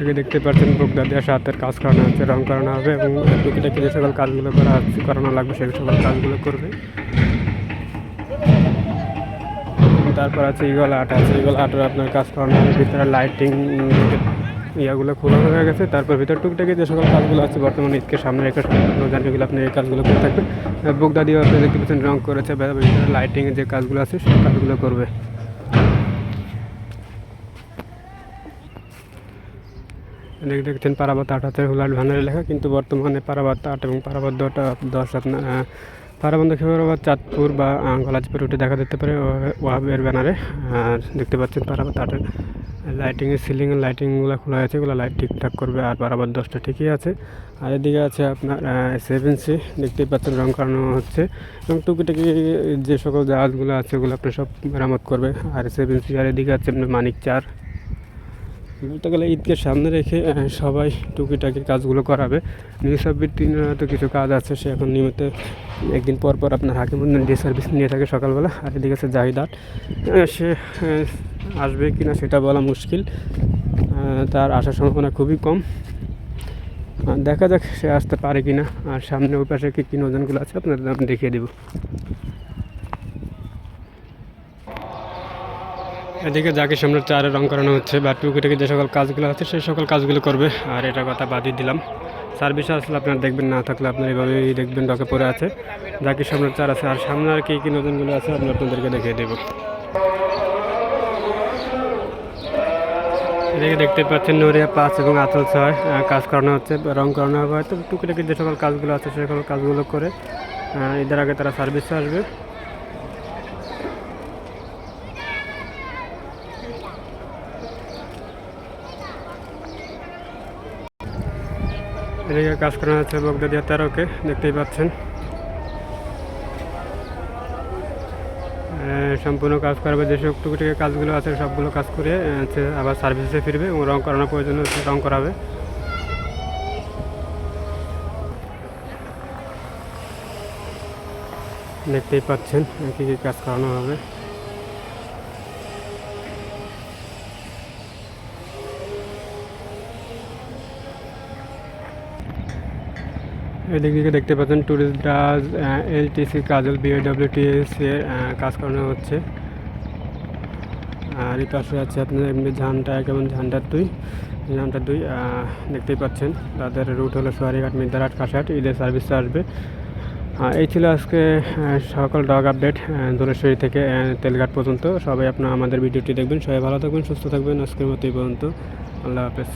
আগে দেখতে পাচ্ছেন বুকদা দিয়ে হাতের কাজ করানো হচ্ছে, রং করানো হবে এবং টুকিটাকি যে সকল কাজগুলো করা হচ্ছে, করানো লাগবে, সেই সকল কাজগুলো করবে। তারপর আছে ইগল আর্ট আছে ইগল আটের আপনার কাজ করানো হবে, ভিতরে লাইটিং ইয়াগুলো খোলা হয়ে গেছে, তারপর ভিতর টুকটাকি যে সকল কাজগুলো আছে, বর্তমানে ঈদকে সামনে রেখে জানিগুলো আপনি এই কাজগুলো করে থাকবেন। বুকদা দিয়ে আপনি দেখতে পাচ্ছেন রং করেছে ভিতরে লাইটিংয়ের যে কাজগুলো আছে, সেই কাজগুলো করবে। এদিকে দেখছেন পারাবাত আট আছে হুলার ভানের লেখা, কিন্তু বর্তমানে পারাবাত আট এবং পারাবাত দটা দশ আপনার পারাবন্ধ খেবরাবাদ চাঁদপুর বা গলাচিপের উঠে দেখা যেতে পারে ওয়াহাবের ব্যানারে। আর দেখতে পাচ্ছেন পারাবাত আটের লাইটিংয়ের সিলিং লাইটিংগুলো খোলা আছে, এগুলো লাইট ঠিকঠাক করবে, আর পারাবাত দশটা ঠিকই আছে। আর এদিকে আছে আপনার সেভেন সি দেখতেই পাচ্ছেন রং করানো হচ্ছে। এবং টুকিটাকি যে সকল জাহাজগুলো আছে, ওগুলো আপনি সব মেরামত করবে। আর সেভেন সি আর এদিকে আছে আপনার মানিক চার। বলতে ঈদকে সামনে রেখে সবাই টুকিটাকি কাজগুলো করাবে। নিউজ সাব্বির তিন তো কিছু কাজ আছে সে এখন নিয়মিত একদিন পর পর আপনার হাকিমুদ্দিন ডে সার্ভিস নিয়ে থাকে সকালবেলা। আর এদিকে আছে জাহিদ আট। আহ, সে আসবে কি না সেটা বলা মুশকিল। তার আসার সম্ভাবনা খুবই কম। দেখা যাক সে আসতে পারে কি না আর সামনে ওই পাশে কী কী নজনগুলো আছে আপনাদের আমি দেখিয়ে দেবো। এদিকে যাকে সামনে চারে রং করানো হচ্ছে বা টুকিটাকি যে সকল কাজগুলো আছে, সেই সকল কাজগুলো করবে। আর এটা কথা বাদই দিলাম। সার্ভিসও আসলে আপনারা দেখবেন, না থাকলে আপনার এভাবেই দেখবেন ডকে পড়ে আছে। যাকে সামনে চার আছে, আর সামনে আর কী কী নতুনগুলো আছে আমি আপনাদেরকে দেখিয়ে দেবো। এদিকে দেখতে পাচ্ছেন, নড়িয়া পাঁচ এবং আতল ছয় কাজ করানো হচ্ছে, রং করানো হবে। হয়তো টুকিটাকি যে সকল কাজগুলো আছে সে সকল কাজগুলো করে ঈদের আগে তারা সার্ভিসে আসবে। এদিকে কাজ করানো হচ্ছে বগদাদিয়া তেরোকে, দেখতেই পাচ্ছেন। সম্পূর্ণ কাজ করবে যেসব টুকিটাকি কাজগুলো আছে, সবগুলো কাজ করে আবার সার্ভিসে ফিরবে এবং রং করানোর প্রয়োজন হচ্ছে, রং করাবে। দেখতেই পাচ্ছেন কী কী কাজ করানো হবে। এদিকে দেখতে পাচ্ছেন ট্যুরিস্ট ডাজ এলটিসি কাজল বিএডব্লিউটিএস এর কাজ করানো হচ্ছে। আর এই পাশে আছে আপনার এমনি ঝান্ডা, কেমন ঝান্ডার দুই? ঝান্ডার দুই দেখতেই পাচ্ছেন। তাদের রুট হলো সোয়ারিঘাট মিদারহাট কাশাট ঈদের সার্ভিসে আসবে। এই ছিল আজকে সকল ডগ আপডেট দোলেশ্বরী থেকে তেলঘাট পর্যন্ত। সবাই আপনার আমাদের ভিডিওটি দেখবেন। সবাই ভালো থাকবেন, সুস্থ থাকবেন। আজকের মতো এই পর্যন্ত। আল্লাহ হাফেজ।